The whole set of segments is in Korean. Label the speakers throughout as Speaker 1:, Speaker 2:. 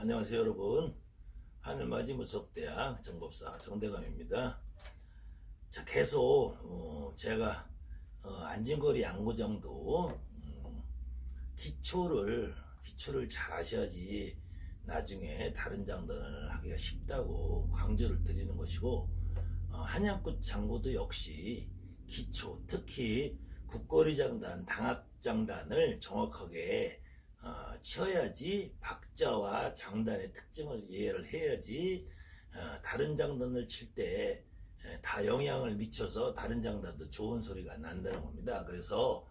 Speaker 1: 안녕하세요 여러분. 하늘맞이 무속대학 정법사 정대감입니다. 자 계속 어, 제가 어, 안진거리 양고장도 음, 기초를 기초를 잘 하셔야지 나중에 다른 장단을 하기가 쉽다고 강조를 드리는 것이고 어, 한양꽃 장고도 역시 기초 특히 국거리 장단 당학 장단을 정확하게 어, 치어야지 박자와 장단의 특징을 이해를 해야지 어, 다른 장단을 칠때 다 영향을 미쳐서 다른 장단도 좋은 소리가 난다는 겁니다. 그래서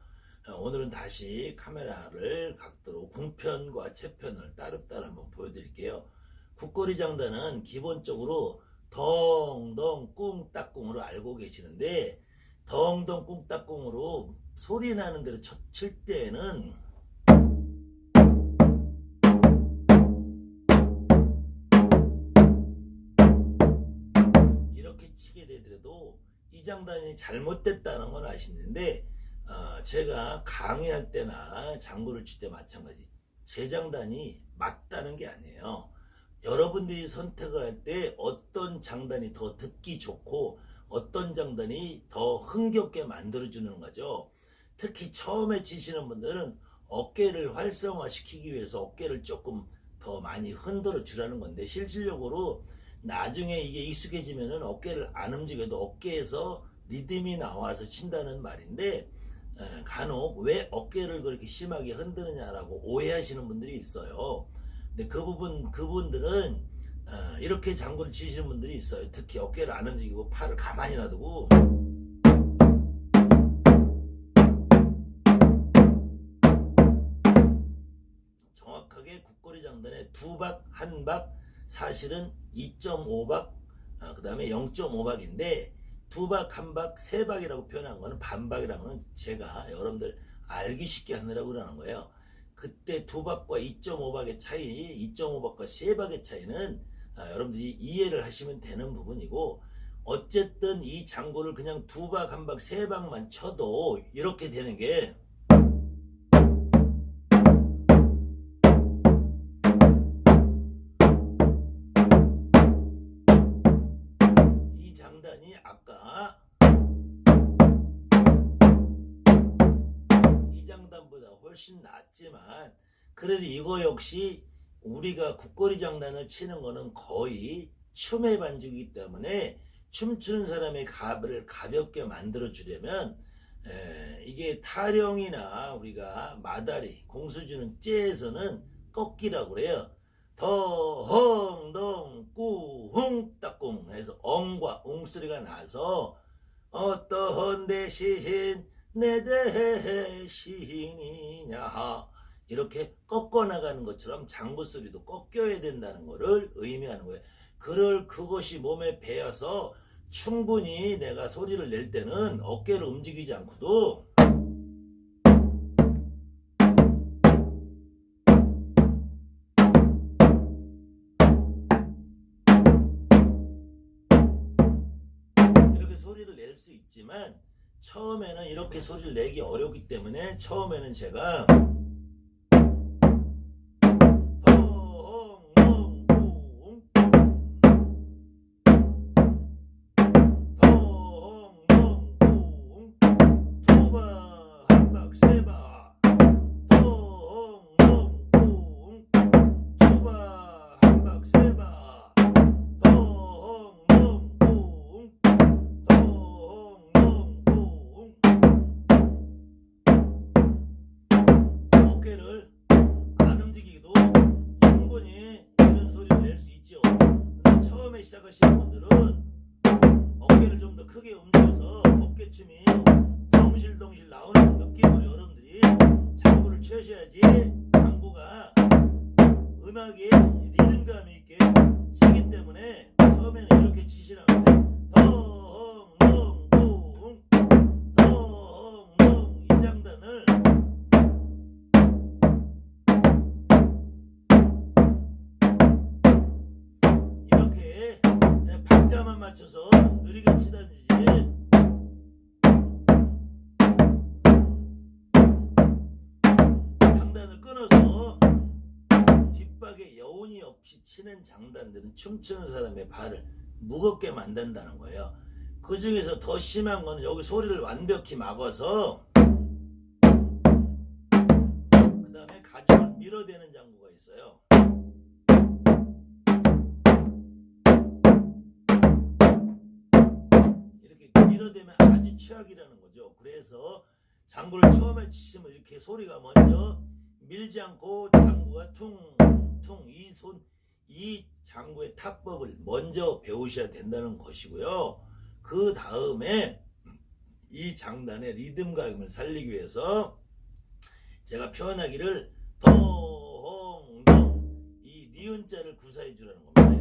Speaker 1: 어, 오늘은 다시 카메라를 각도로 궁편과 채편을 따로따로 한번 보여드릴게요. 국거리 장단은 기본적으로 덩덩 꿍따꿍으로 알고 계시는데 덩덩 꿍따꿍으로 소리 나는 대로 쳐- 칠 때는 되더라도 이 장단이 잘못됐다는 건 아시는데 어, 제가 강의할 때나 장구를 칠 때 마찬가지 제 장단이 맞다는 게 아니에요. 여러분들이 선택을 할 때 어떤 장단이 더 듣기 좋고 어떤 장단이 더 흥겹게 만들어주는 거죠. 특히 처음에 치시는 분들은 어깨를 활성화시키기 위해서 어깨를 조금 더 많이 흔들어 주라는 건데 실질적으로 나중에 이게 익숙해지면은 어깨를 안 움직여도 어깨에서 리듬이 나와서 친다는 말인데 에, 간혹 왜 어깨를 그렇게 심하게 흔드느냐라고 오해하시는 분들이 있어요. 근데 그 부분 그분들은 어, 이렇게 장구를 치시는 분들이 있어요. 특히 어깨를 안 움직이고 팔을 가만히 놔두고 정확하게 국거리 장단의 두 박, 한 박, 사실은 2.5박, 그 다음에 0.5박인데, 두 박, 한 박, 세 박이라고 표현한 거는 반박이라는 건 제가 여러분들 알기 쉽게 하느라고 그러는 거예요. 그때 두 박과 2.5박의 차이, 2.5박과 세 박의 차이는 아, 여러분들이 이해를 하시면 되는 부분이고, 어쨌든 이 장구를 그냥 두 박, 한 박, 세 박만 쳐도 이렇게 되는 게 이 장단보다 훨씬 낫지만 그래도 이거 역시 우리가 국거리 장단을 치는 거는 거의 춤의 반죽이기 때문에 춤추는 사람의 갑을 가볍게 만들어 주려면 에, 이게 타령이나 우리가 마다리 공수주는 째에서는 꺾기라고 그래요. 더헝덩 꾸흥 따꿍 해서 엉과 웅 소리가 나서 어떠한 대신 내 대신이냐 이렇게 꺾어 나가는 것처럼 장구 소리도 꺾여야 된다는 것을 의미하는 거예요. 그럴 그것이 몸에 배어서 충분히 내가 소리를 낼 때는 어깨를 움직이지 않고도 소리를 낼 수 있지만 처음에는 이렇게 소리를 내기 어렵기 때문에 처음에는 제가 크게 움직여서 어깨춤이 덩실덩실 나오는 느낌으로 여러분들이 장구를 쳐셔야지 장구가 음악에 리듬감 있게 치기 때문에 처음에는 이렇게 치시라고 해요. 맞춰서 느리게 치다든지 장단을 끊어서 뒷 뒷박에 여운이 없이 치는 장단들은 춤추는 사람의 발을 무겁게 만든다는 거예요. 그 중에서 더 심한 거는 여기 소리를 완벽히 막아서 그 다음에 가죽을 밀어대는 장구가 있어요. 밀어대면 아주 최악이라는 거죠. 그래서 장구를 처음에 치시면 이렇게 소리가 먼저 밀지 않고 장구가 퉁퉁 이 손이 장구의 타법을 먼저 배우셔야 된다는 것이고요. 그 다음에 이 장단의 리듬감을 살리기 위해서 제가 표현하기를 덩덩 이 니은자를 구사해 주라는 겁니다.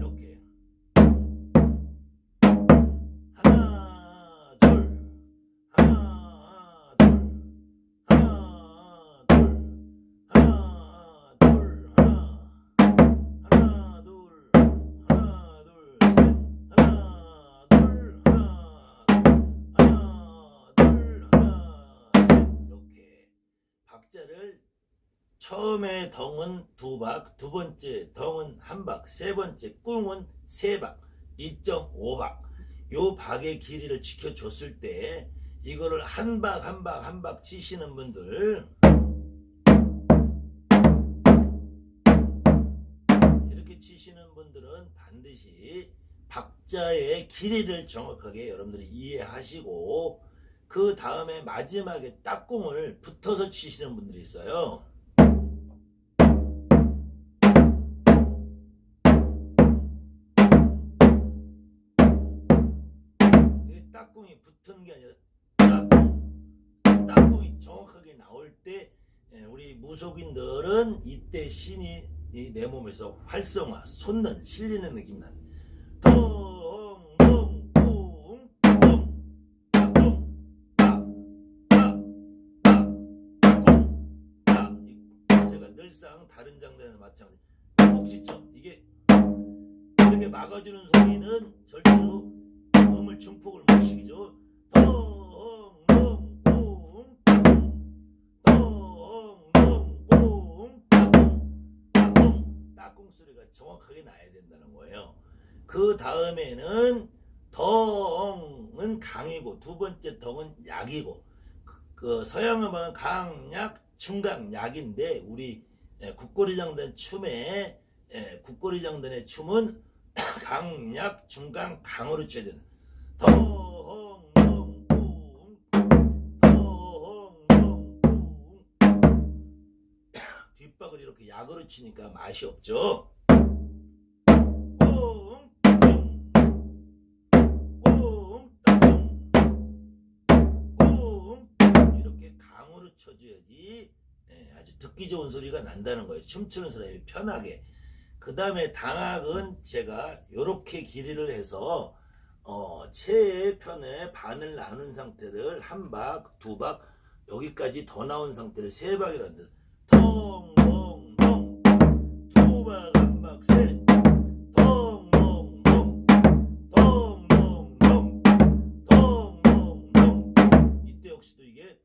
Speaker 1: 박자를 처음에 덩은 두 박, 두 번째 덩은 한 박, 세 번째 꿍은 세 박, 2.5박. 요 박의 길이를 지켜줬을 때 이거를 한 박 한 박 한 박 치시는 분들 이렇게 치시는 분들은 반드시 박자의 길이를 정확하게 여러분들이 이해하시고 그 다음에 마지막에 딱꿍을 붙어서 치시는 분들이 있어요. 이 딱꿍이 붙은 게 아니라 딱꿍, 딱꿍이 정확하게 나올 때 예, 우리 무속인들은 이때 신이 이내 몸에서 활성화, 솟는, 실리는 느낌이 나는 막아주는 소리는 절대로 음을 중폭을 못 시키죠. 따꿍 소리가 정확하게 나야 된다는 거예요. 그 다음에는 덩은 강이고 두 번째 덩은 약이고 그, 그 서양 음악은 강약, 중강, 약인데 우리 예, 국고리 장단 춤에 예, 국고리 장단의 춤은 강약, 중강, 강으로 쳐야 되는 쿵. 뒷박을 이렇게 약으로 치니까 맛이 없죠. 이렇게 강으로 쳐줘야지 예, 아주 듣기 좋은 소리가 난다는 거예요. 춤추는 사람이 편하게. 그 다음에 당학은 제가 이렇게 길이를 해서 어, 체의 편에 반을 나눈 상태를 한 박, 두 박, 여기까지 더 나온 상태를 세 박이라는 뜻. 텅텅텅. 두 박, 한 박, 세. 텅텅텅. 텅텅텅. 텅텅텅. 이때 역시도 이게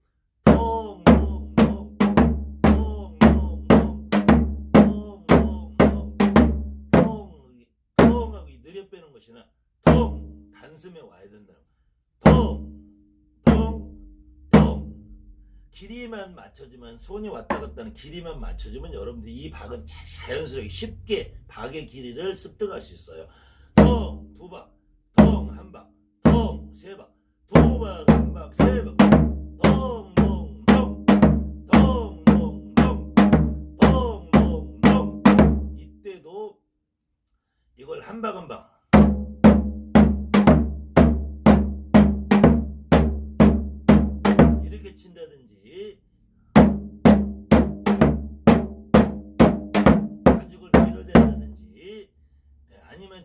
Speaker 1: 것이나 텅 단숨에 와야 된다. 텅텅텅 길이만 맞춰주면 손이 왔다 갔다 하는 길이만 맞춰주면 여러분들이 이 박은 자연스럽게 쉽게 박의 길이를 습득할 수 있어요. 텅 두 박, 텅 한 박, 텅 세 박, 두 박, 한 박, 세 박, 텅 이걸 한박한박.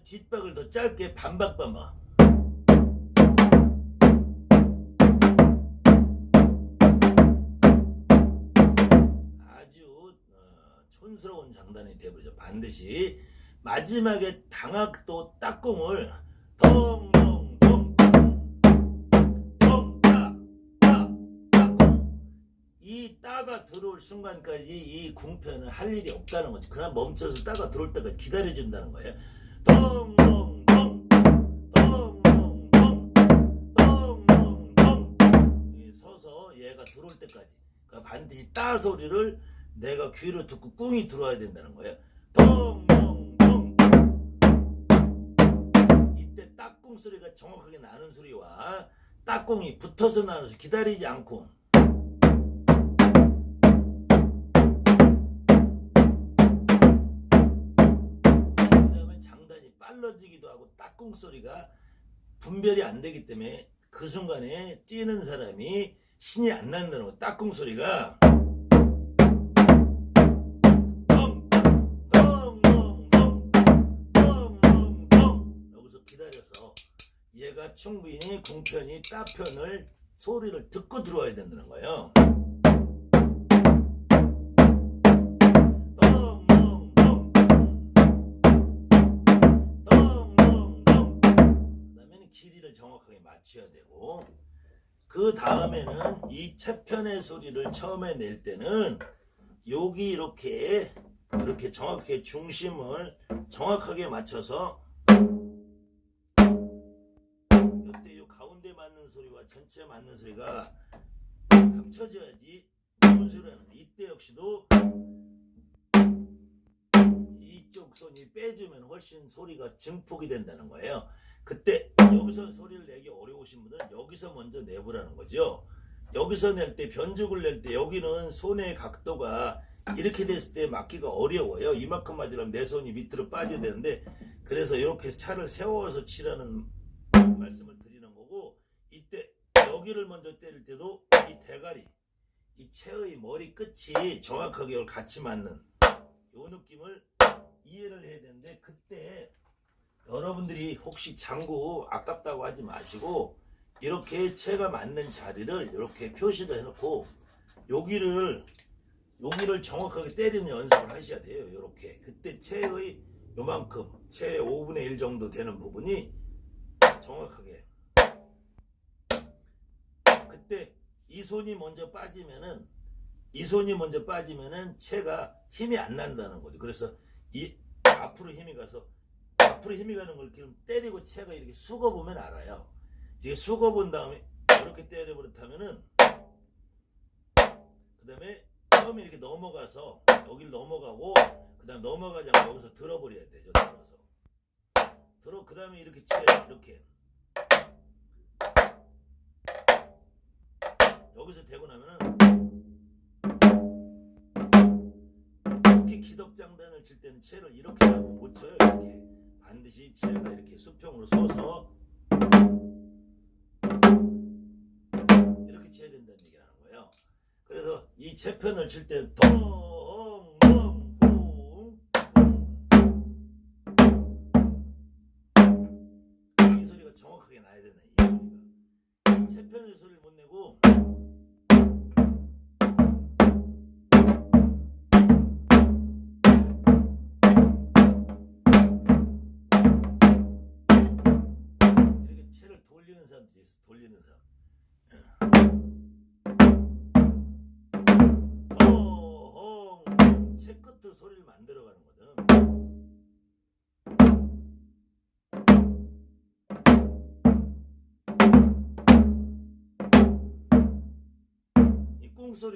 Speaker 1: 뒷박을 더 짧게 반박 반박 아주 어, 촌스러운 장단이 되버리죠 반드시 마지막에 당악도 딱공을 덩덩덩 따꿍 덩따 따 따꿍 이이 따가 들어올 순간까지 이 궁편은 할 일이 없다는 거지. 그냥 멈춰서 따가 들어올 때까지 기다려준다는 거예요. 얘가 들어올 때까지 그러니까 반드시 따 소리를 내가 귀로 듣고 꿍이 들어와야 된다는 거예요. 덩덩덩 이때 딱꿍 소리가 정확하게 나는 소리와 딱꿍이 붙어서 나는 소리 기다리지 않고 딱꿍 소리가 분별이 안 되기 때문에 그 순간에 뛰는 사람이 신이 안 난다는 거. 딱꿍 소리가 여기서 기다려서 얘가 충분히 궁편이 따편을 소리를 듣고 들어와야 된다는 거예요. 정확하게 맞춰야 되고 그 다음에는 이 채편의 소리를 처음에 낼 때는 여기 이렇게 이렇게 정확하게 중심을 정확하게 맞춰서 이때 요 가운데 맞는 소리와 전체 맞는 소리가 합쳐져야지 거예요. 이때 역시도 이쪽 손이 빼주면 훨씬 소리가 증폭이 된다는 거예요. 그때 여기서 소리를 내기 어려우신 분들은 여기서 먼저 내보라는 거죠. 여기서 낼 때 변죽을 낼 때 여기는 손의 각도가 이렇게 됐을 때 맞기가 어려워요. 이만큼 맞으려면 내 손이 밑으로 빠져야 되는데 그래서 이렇게 차를 세워서 치라는 말씀을 드리는 거고 이때 여기를 먼저 때릴 때도 이 대가리 이 채의 머리 끝이 정확하게 같이 맞는 요 느낌을 이해를 해야 되는데 그때 여러분들이 혹시 장구 아깝다고 하지 마시고 이렇게 채가 맞는 자리를 이렇게 표시도 해놓고 여기를 여기를 정확하게 때리는 연습을 하셔야 돼요. 이렇게 그때 채의 요만큼 채 5분의 1 정도 되는 부분이 정확하게 그때 이 손이 먼저 빠지면은 이 손이 먼저 빠지면은 채가 힘이 안 난다는 거죠. 그래서 이 앞으로 힘이 가서 앞으로 힘이 가는 걸 그럼 때리고 채가 이렇게 숙어 보면 알아요. 이게 숙어 본 다음에 이렇게 때려 버릇하면은 그다음에 처음에 이렇게 넘어가서 여기를 넘어가고 그다음 넘어가지 않고 여기서 들어버려야 되죠. 들어서 들어 그다음에 이렇게 채 이렇게 여기서 되고 나면은 이렇게 기덕장단을 칠 때는 채를 이렇게 하면 못 쳐요. 이렇게 반드시 채가 이렇게 수평으로 서서 이렇게 쳐야 된다는 얘기를 하는 거예요. 그래서 이 채편을 칠 때 덩덩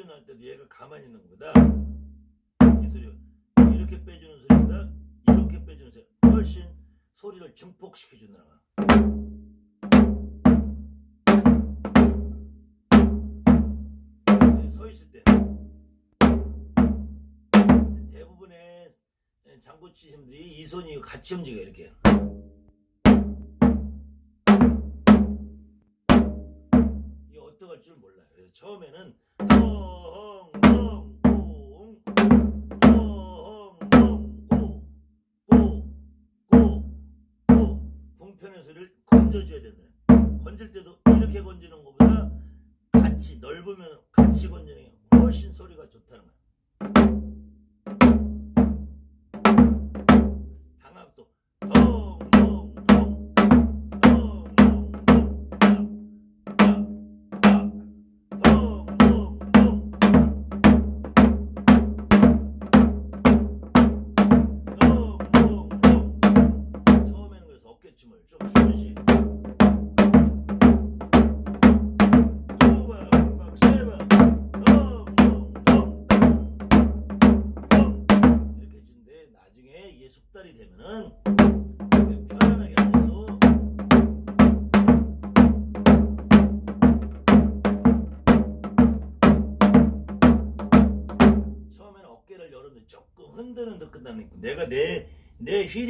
Speaker 1: 소리 날 때도 얘가 가만히 있는 것보다. 이 소리 이렇게 빼주는 소리보다. 이렇게 빼주는 소리. 훨씬 소리를 증폭시켜 준다는 거야. 네, 서 있을 때. 대부분의 장구 치신 분들이 이 손이 같이 움직여 이렇게. 이 어떡할 줄 몰라요. 그래서 처음에는 덩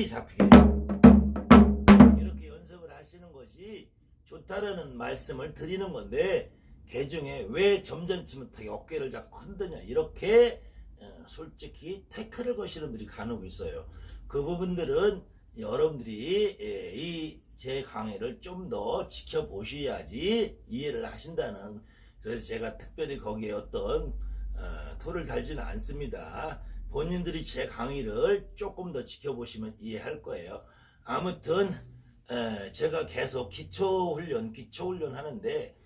Speaker 1: 내 휠이 잡히게 이렇게 연습을 하시는 것이 좋다라는 말씀을 드리는 건데 개중에 왜 점잖지 못하게 어깨를 자꾸 흔드냐 이렇게 어, 솔직히 태클을 거시는 분들이 간혹 있어요. 그 부분들은 여러분들이 예, 이제 강의를 좀 더 지켜보셔야지 이해를 하신다는 그래서 제가 특별히 거기에 어떤 어, 토를 달지는 않습니다. 본인들이 제 강의를 조금 더 지켜보시면 이해할 거예요. 아무튼 에, 제가 계속 기초 훈련, 기초 훈련 하는데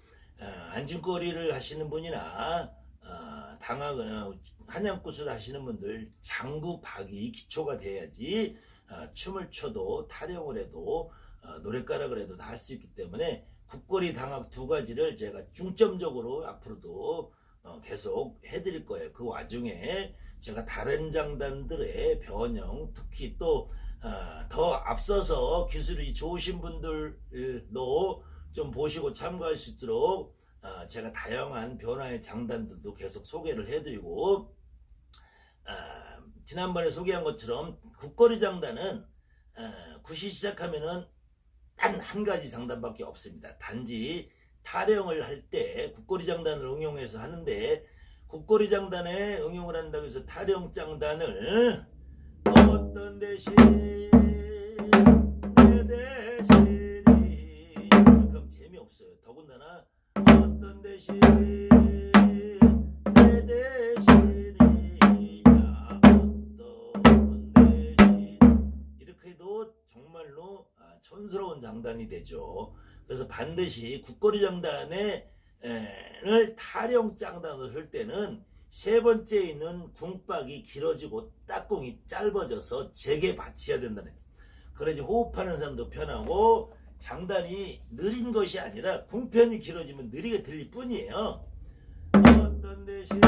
Speaker 1: 어, 안진거리를 하시는 분이나 어, 당하거나 한양굿을 하시는 분들 장구 박이 기초가 돼야지 어, 춤을 춰도 타령을 해도 어, 노랫가락을 해도 다 할 수 있기 때문에 국거리 당학 두 가지를 제가 중점적으로 앞으로도 어, 계속 해드릴 거예요. 그 와중에 제가 다른 장단들의 변형, 특히 또 어, 더 앞서서 기술이 좋으신 분들도 좀 보시고 참고할 수 있도록 어, 제가 다양한 변화의 장단들도 계속 소개를 해드리고 어, 지난번에 소개한 것처럼 국거리 장단은 어, 굿이 시작하면은 단 한 가지 장단밖에 없습니다. 단지 타령을 할 때 국거리 장단을 응용해서 하는데 국거리 장단에 응용을 한다고 해서 타령 장단을 어떤 대신 내 대신이 그럼 재미없어요. 더군다나 어떤 대신 이렇게 해도 정말로 아, 촌스러운 장단이 되죠. 그래서 반드시 국거리 장단에 을 타령 장단을 할 때는 세 번째 있는 궁박이 길어지고 딱궁이 짧아져서 제게 받쳐야 된다는 거예요. 그래야지 호흡하는 사람도 편하고 장단이 느린 것이 아니라 궁편이 길어지면 느리게 들릴 뿐이에요. 어떤 대신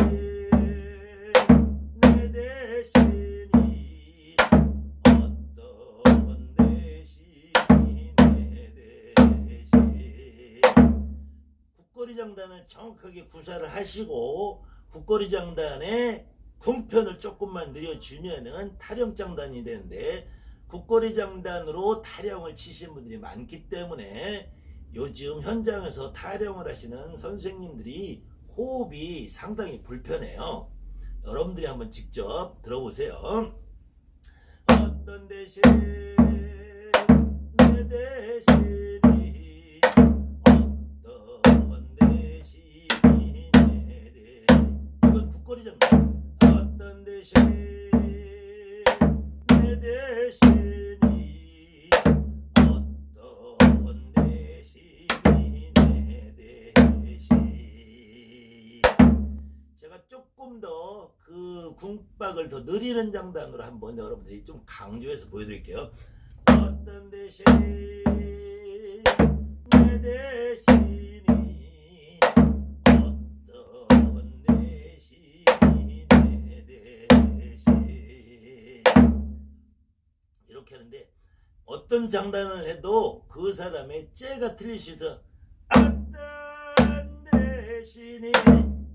Speaker 1: 정확하게 구사를 하시고 국거리 장단의 궁편을 조금만 늘려주면은 타령 장단이 되는데 국거리 장단으로 타령을 치신 분들이 많기 때문에 요즘 현장에서 타령을 하시는 선생님들이 호흡이 상당히 불편해요. 여러분들이 한번 직접 들어보세요. 어떤 대신 내 대신 궁박을 더 느리는 장단으로 한번 여러분들이 좀 강조해서 보여드릴게요. 어떤 대신 내 대신 하는데 어떤 장단을 해도 그 사람의 째가 틀릴 수 있어 어떤 대신이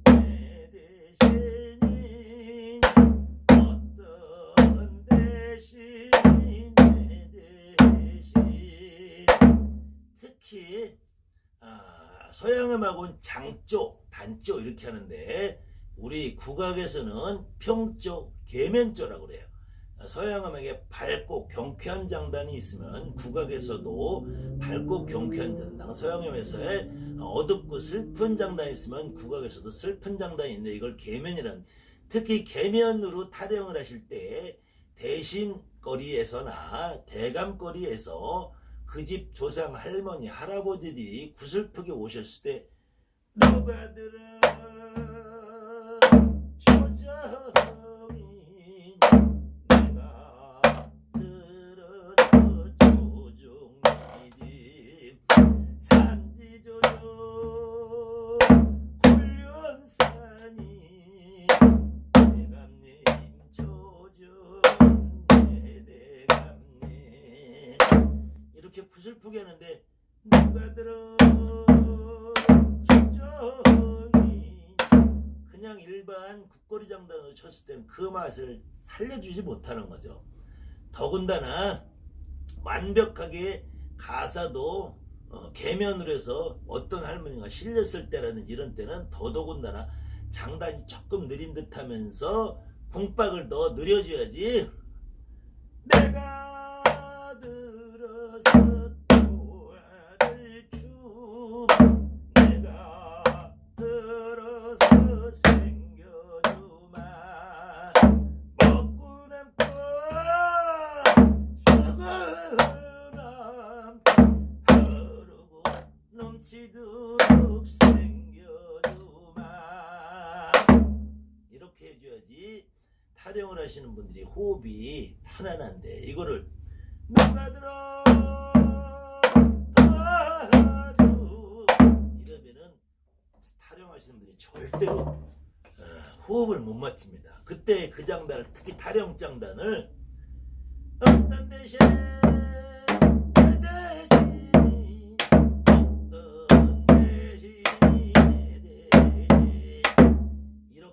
Speaker 1: 내 대신 서양음악은 장조, 단조 이렇게 하는데 우리 국악에서는 평조, 계면조라고 그래요. 서양음악에 밝고 경쾌한 장단이 있으면 국악에서도 밝고 경쾌한 장단, 서양음악에서의 어둡고 슬픈 장단이 있으면 국악에서도 슬픈 장단이 있는데 이걸 계면이라는 특히 계면으로 타령을 하실 때 대신 거리에서나 대감 거리에서 그 집 조상 할머니 할아버지들이 구슬프게 오셨을 때 누가 들어 조정이 내가 들어서 조정이지 산지조정 훈련산이 대감님 조정 내 대감 이렇게 구슬프게 하는데 장단으로 쳤을 땐그 맛을 살려주지 못하는 거죠. 더군다나 완벽하게 가사도 어, 개면으로 해서 어떤 할머니가 실렸을 때라든지 이런 때는 더더군다나 장단이 조금 느린 듯 하면서 궁박을 더 느려줘야지 내가 장단을 특히 타령 장단을 어떤 대신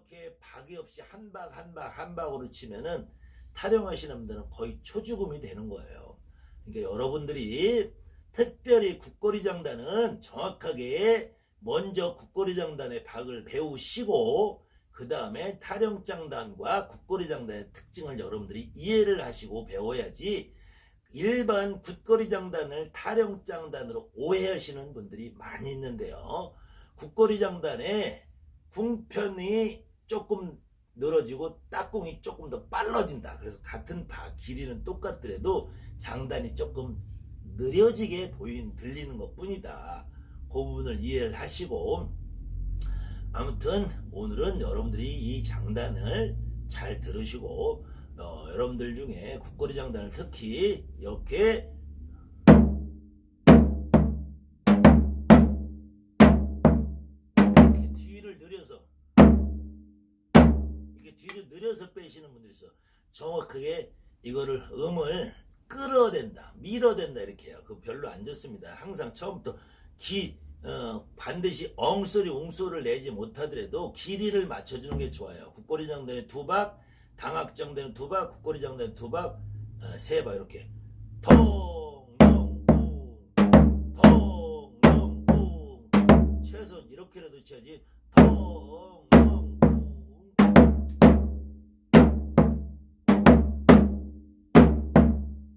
Speaker 1: 그 박이 없이 한 박 한 박 한 박으로 치면은 타령하시는 분들은 거의 초죽음이 되는 거예요. 그러니까 여러분들이 특별히 국거리 장단은 정확하게 먼저 국거리 장단의 박을 배우시고 그 다음에 타령 장단과 국거리 장단의 특징을 여러분들이 이해를 하시고 배워야지 일반 국거리 장단을 타령 장단으로 오해하시는 분들이 많이 있는데요. 국거리 장단의 궁편이 조금 늘어지고 딱궁이 조금 더 빨라진다. 그래서 같은 바 길이는 똑같더라도 장단이 조금 느려지게 보인 들리는 것 뿐이다. 그 부분을 이해를 하시고 아무튼 오늘은 여러분들이 이 장단을 잘 들으시고 어, 여러분들 중에 국거리 장단을 특히 이렇게 이렇게 뒤를 늘려서 이게 뒤를 늘려서 빼시는 분들이 있어. 정확하게 이거를 음을 끌어댄다, 밀어댄다 이렇게 해요. 그 별로 안 좋습니다. 항상 처음부터 기 어, 반드시 엉소리, 웅소를 내지 못하더라도 길이를 맞춰주는 게 좋아요. 국거리 장단의 두 박, 당악 장단의 두 박, 국거리 장단의 두 박, 어, 세박 이렇게 통영궁, 통영궁 최소한 이렇게라도 쳐야지 통영궁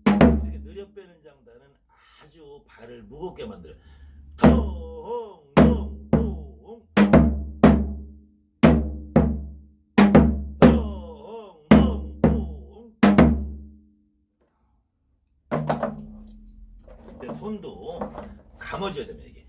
Speaker 1: 이렇게 느려 빼는 장단은 아주 발을 무겁게 만들어요. 손도 감아줘야 됩니다 이게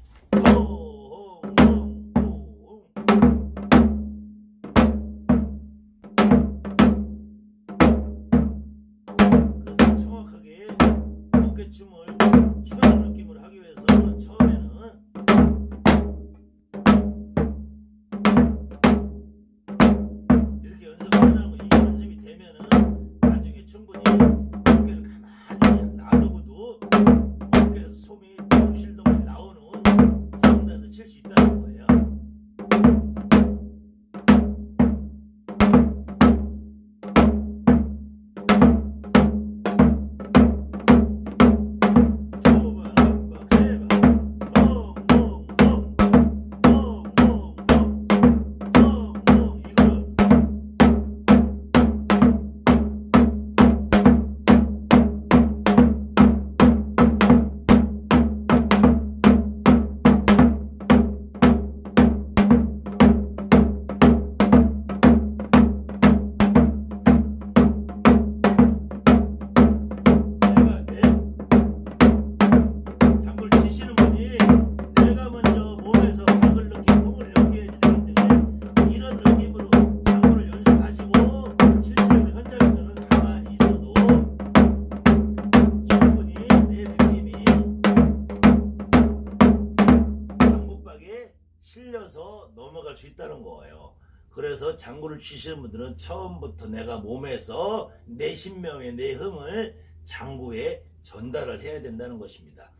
Speaker 1: 장구를 치시는 분들은 처음부터 내가 몸에서 내 신명의 내 흥을 장구에 전달을 해야 된다는 것입니다.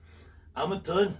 Speaker 1: 아무튼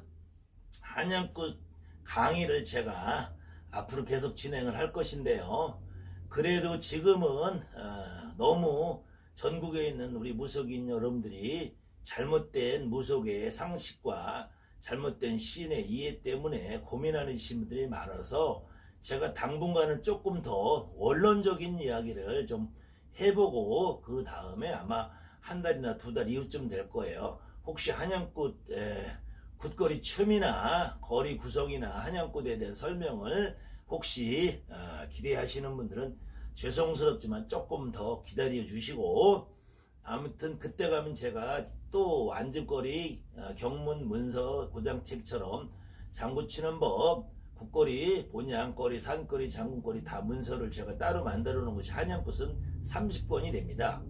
Speaker 1: 한양굿 강의를 제가 앞으로 계속 진행을 할 것인데요. 그래도 지금은 어, 너무 전국에 있는 우리 무속인 여러분들이 잘못된 무속의 상식과 잘못된 시인의 이해 때문에 고민하시는 분들이 많아서 제가 당분간은 조금 더 원론적인 이야기를 좀 해보고 그 다음에 아마 한 달이나 두 달 이후쯤 될 거예요. 혹시 한양꽃 에, 굿거리 춤이나 거리 구성이나 한양꽃에 대한 설명을 혹시 어, 기대하시는 분들은 죄송스럽지만 조금 더 기다려 주시고 아무튼 그때 가면 제가 또 안전거리 어, 경문 문서 고장책처럼 장구 치는 법 국거리 본양거리 산거리 장군거리 다 문서를 제가 따로 만들어 놓은 것이 한양꽃은 30권이 됩니다.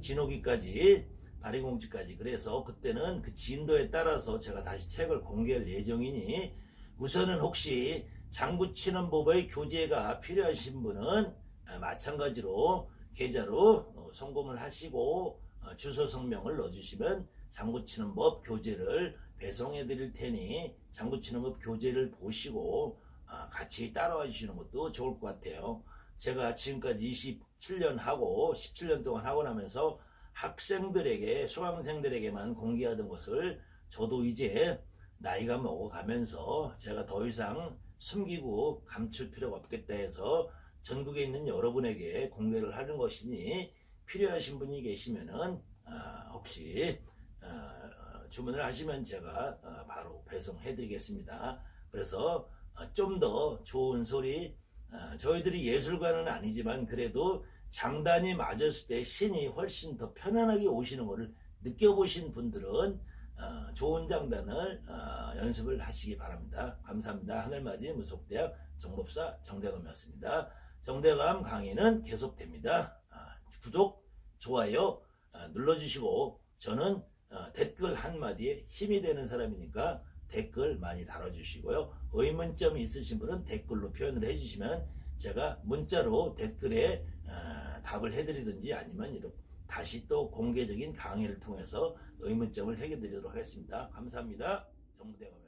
Speaker 1: 진호기까지 바리공지까지. 그래서 그때는 그 진도에 따라서 제가 다시 책을 공개할 예정이니 우선은 혹시 장구 치는 법의 교재가 필요하신 분은 아, 마찬가지로 계좌로 어, 송금을 하시고 어, 주소 성명을 넣어주시면 장구 치는 법 교재를 배송해 드릴 테니 장구 치는 법 교재를 보시고 아, 같이 따라와 주시는 것도 좋을 것 같아요. 제가 지금까지 27년 하고 17년 동안 하고 나면서 학생들에게 수강생들에게만 공개하던 것을 저도 이제 나이가 먹어가면서 제가 더 이상 숨기고 감출 필요가 없겠다 해서 전국에 있는 여러분에게 공개를 하는 것이니 필요하신 분이 계시면은 아, 혹시 어, 주문을 하시면 제가 어, 바로 배송해 드리겠습니다. 그래서 어, 좀더 좋은 소리 어, 저희들이 예술가는 아니지만 그래도 장단이 맞았을 때 신이 훨씬 더 편안하게 오시는 것을 느껴보신 분들은 어, 좋은 장단을 어, 연습을 하시기 바랍니다. 감사합니다. 하늘맞이 무속대학 정법사 정대감이었습니다. 정대감 강의는 계속됩니다. 아, 구독, 좋아요 아, 눌러주시고 저는 어, 댓글 한마디에 힘이 되는 사람이니까 댓글 많이 달아주시고요. 의문점이 있으신 분은 댓글로 표현을 해주시면 제가 문자로 댓글에 어, 답을 해드리든지 아니면 이렇게 다시 또 공개적인 강의를 통해서 의문점을 해결드리도록 하겠습니다. 감사합니다. 정부대감